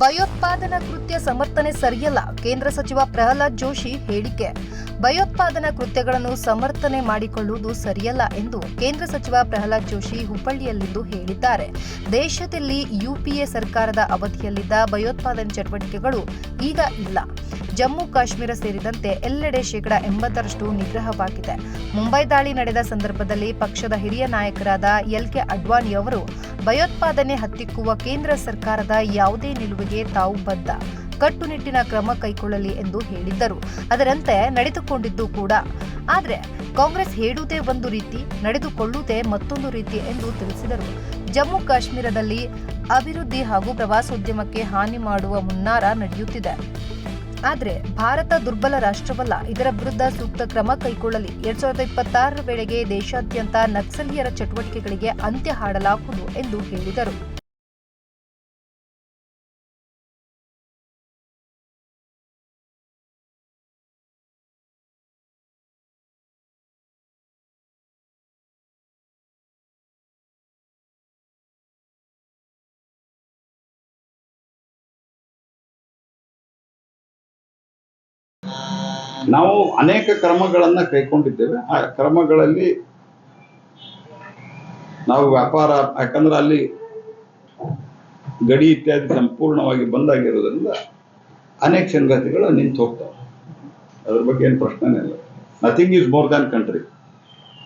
ಭಯೋತ್ಪಾದನಾ ಕೃತ್ಯ ಸಮರ್ಥನೆ ಸರಿಯಲ್ಲ, ಕೇಂದ್ರ ಸಚಿವ ಪ್ರಹ್ಲಾದ್ ಜೋಶಿ ಹೇಳಿಕೆ. ಭಯೋತ್ಪಾದನಾ ಕೃತ್ಯಗಳನ್ನು ಸಮರ್ಥನೆ ಮಾಡಿಕೊಳ್ಳುವುದು ಸರಿಯಲ್ಲ ಎಂದು ಕೇಂದ್ರ ಸಚಿವ ಪ್ರಹ್ಲಾದ್ ಜೋಶಿ ಹುಬ್ಬಳ್ಳಿಯಲ್ಲಿಂದು ಹೇಳಿದ್ದಾರೆ. ದೇಶದಲ್ಲಿ ಯುಪಿಎ ಸರ್ಕಾರದ ಅವಧಿಯಲ್ಲಿದ್ದ ಭಯೋತ್ಪಾದನೆ ಚಟುವಟಿಕೆಗಳು ಈಗ ಇಲ್ಲ. ಜಮ್ಮು ಕಾಶ್ಮೀರ ಸೇರಿದಂತೆ ಎಲ್ಲೆಡೆ ಶೇಕಡ ಎಂಬತ್ತರಷ್ಟು ನಿಗ್ರಹವಾಗಿದೆ. ಮುಂಬೈ ದಾಳಿ ನಡೆದ ಸಂದರ್ಭದಲ್ಲಿ ಪಕ್ಷದ ಹಿರಿಯ ನಾಯಕರಾದ ಎಲ್ ಕೆ ಅಡ್ವಾಣಿ ಅವರು ಭಯೋತ್ಪಾದನೆ ಹತ್ತಿಕ್ಕುವ ಕೇಂದ್ರ ಸರ್ಕಾರದ ಯಾವುದೇ ನಿಲುವಿಗೆ ತಾವು ಬದ್ಧ. ಕಟ್ಟುನಿಟ್ಟಿನ ಕ್ರಮ ಕೈಗೊಳ್ಳಲಿ ಎಂದು ಹೇಳಿದ್ದರು. ಅದರಂತೆ ನಡೆದುಕೊಂಡಿದ್ದು ಕೂಡ. ಆದರೆ ಕಾಂಗ್ರೆಸ್ ಹೇಳುವುದೇ ಒಂದು ರೀತಿ, ನಡೆದುಕೊಳ್ಳುವುದೇ ಮತ್ತೊಂದು ರೀತಿ ಎಂದು ತಿಳಿಸಿದರು. ಜಮ್ಮು ಕಾಶ್ಮೀರದಲ್ಲಿ ಅಭಿವೃದ್ಧಿ ಹಾಗೂ ಪ್ರವಾಸೋದ್ಯಮಕ್ಕೆ ಹಾನಿ ಮಾಡುವ ಮುನ್ನಾರ ನಡೆಯುತ್ತಿದೆ. ಆದರೆ ಭಾರತ ದುರ್ಬಲ ರಾಷ್ಟ್ರವಲ್ಲ, ಇದರ ವಿರುದ್ಧ ಸೂಕ್ತ ಕ್ರಮ ಕೈಗೊಳ್ಳಲಿ. ಎರಡ್ ಸಾವಿರದ ಇಪ್ಪತ್ತಾರರ ವೇಳೆಗೆ ದೇಶಾದ್ಯಂತ ನಕ್ಸಲೀಯರ ಚಟುವಟಿಕೆಗಳಿಗೆ ಅಂತ್ಯ ಹಾಡಲಾಗುವುದು ಎಂದು ಹೇಳಿದರು. ನಾವು ಅನೇಕ ಕ್ರಮಗಳನ್ನ ಕೈಕೊಂಡಿದ್ದೇವೆ. ಆ ಕ್ರಮಗಳಲ್ಲಿ ನಾವು ವ್ಯಾಪಾರ ಯಾಕಂದ್ರೆ ಅಲ್ಲಿ ಗಡಿ ಇತ್ಯಾದಿ ಸಂಪೂರ್ಣವಾಗಿ ಬಂದಾಗಿರೋದ್ರಿಂದ ಅನೇಕ ಸಂಗತಿಗಳು ನಿಂತು ಹೋಗ್ತಾವೆ. ಅದ್ರ ಬಗ್ಗೆ ಏನು ಪ್ರಶ್ನೆನೇ ಇಲ್ಲ. Nothing is more than country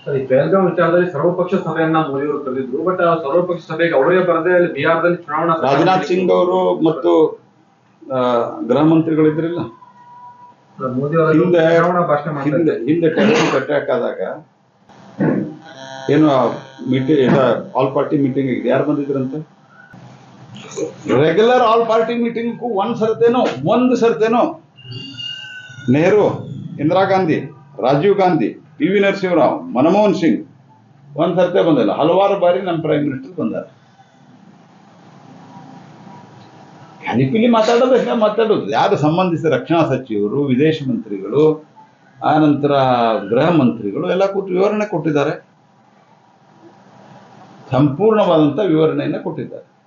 sir ಈ ವಿಚಾರದಲ್ಲಿ ಸರ್ವಪಕ್ಷ ಸಭೆಯನ್ನ ಮೋದಿಯವರು ಕರೆದಿದ್ರು. ಬಟ್ ಆ ಸರ್ವಪಕ್ಷ ಸಭೆಗೆ ಅವರೇ ಬರದೆ ಅಲ್ಲಿ ಬಿಹಾರದಲ್ಲಿ ಚುನಾವಣಾ ರಾಜನಾಥ್ ಸಿಂಗ್ ಅವರು ಮತ್ತು ಗೃಹ ಮಂತ್ರಿಗಳಿದ್ರಿಲ್ಲ. ಹಿಂದೆ ಹಿಂದೆ ಹಿಂದೆ ಟೆರರಿಸ್ಟ್ ಅಟ್ಯಾಕ್ ಆದಾಗ ಏನು ಮೀಟಿಂಗ್ ಆಲ್ ಪಾರ್ಟಿ ಮೀಟಿಂಗ್ ಯಾರು ಬಂದಿದ್ರಂತೆ? ರೆಗ್ಯುಲರ್ ಆಲ್ ಪಾರ್ಟಿ ಮೀಟಿಂಗ್ ಒಂದ್ ಸರ್ತೇನೋ ಒಂದು ಸರ್ತೇನೋ. ನೆಹರು ಇಂದಿರಾ ಗಾಂಧಿ ರಾಜೀವ್ ಗಾಂಧಿ ಪಿ ವಿ ನರಸಿಂಹರಾವ್ ಮನಮೋಹನ್ ಸಿಂಗ್ ಒಂದ್ ಸರ್ತೆ ಬಂದಿಲ್ಲ. ಹಲವಾರು ಬಾರಿ ನಮ್ಮ ಪ್ರೈಮ್ ಮಿನಿಸ್ಟರ್ ಬಂದಾರ. ಹನಿಪಿಲಿ ಮಾತಾಡೋದು ಹಿಂಗೆ ಮಾತಾಡೋದು. ಯಾರು ಸಂಬಂಧಿಸಿದ ರಕ್ಷಣಾ ಸಚಿವರು, ವಿದೇಶ ಮಂತ್ರಿಗಳು ಆನಂತರ ಗೃಹ ಮಂತ್ರಿಗಳು ಎಲ್ಲ ಕೂತು ವಿವರಣೆ ಕೊಟ್ಟಿದ್ದಾರೆ. ಸಂಪೂರ್ಣವಾದಂಥ ವಿವರಣೆಯನ್ನು ಕೊಟ್ಟಿದ್ದಾರೆ.